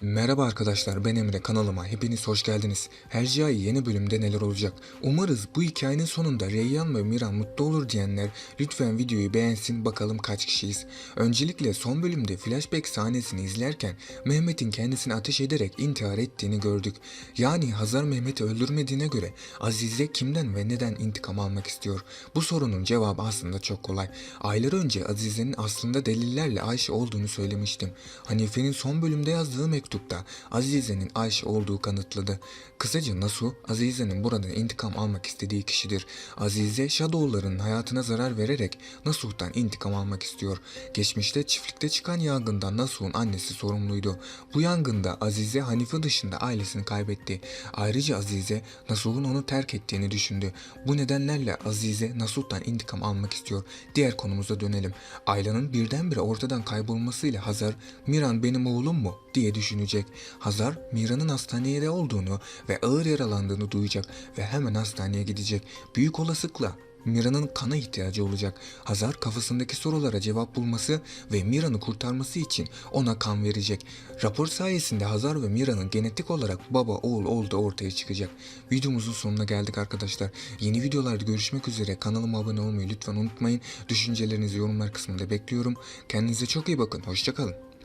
Merhaba arkadaşlar ben Emre kanalıma hepiniz hoş geldiniz. Hercai yeni bölümde neler olacak? Umarız bu hikayenin sonunda Reyyan ve Miran mutlu olur diyenler lütfen videoyu beğensin bakalım kaç kişiyiz. Öncelikle son bölümde flashback sahnesini izlerken Mehmet'in kendisini ateş ederek intihar ettiğini gördük. Yani Hazar Mehmet'i öldürmediğine göre Azize kimden ve neden intikam almak istiyor? Bu sorunun cevabı aslında çok kolay. Aylar önce Azize'nin aslında delillerle Ayşe olduğunu söylemiştim. Hanife'nin son bölümde yazdığı mektupta Azize'nin Ayşe olduğu kanıtladı. Kısaca Nasuh, Azize'nin buradan intikam almak istediği kişidir. Azize, Shadow'ların hayatına zarar vererek Nasuh'tan intikam almak istiyor. Geçmişte çiftlikte çıkan yangından Nasuh'un annesi sorumluydu. Bu yangında Azize Hanife dışında ailesini kaybetti. Ayrıca Azize, Nasuh'un onu terk ettiğini düşündü. Bu nedenlerle Azize Nasuh'tan intikam almak istiyor. Diğer konumuza dönelim. Ayla'nın birdenbire ortadan kaybolmasıyla Hazar, Miran benim oğlum mu diye düşünecek. Hazar, Mira'nın hastanede olduğunu ve ağır yaralandığını duyacak ve hemen hastaneye gidecek. Büyük olasılıkla Mira'nın kana ihtiyacı olacak. Hazar kafasındaki sorulara cevap bulması ve Mira'nı kurtarması için ona kan verecek. Rapor sayesinde Hazar ve Mira'nın genetik olarak baba oğul olduğu ortaya çıkacak. Videomuzun sonuna geldik arkadaşlar. Yeni videolarda görüşmek üzere. Kanalıma abone olmayı lütfen unutmayın. Düşüncelerinizi yorumlar kısmında bekliyorum. Kendinize çok iyi bakın. Hoşçakalın.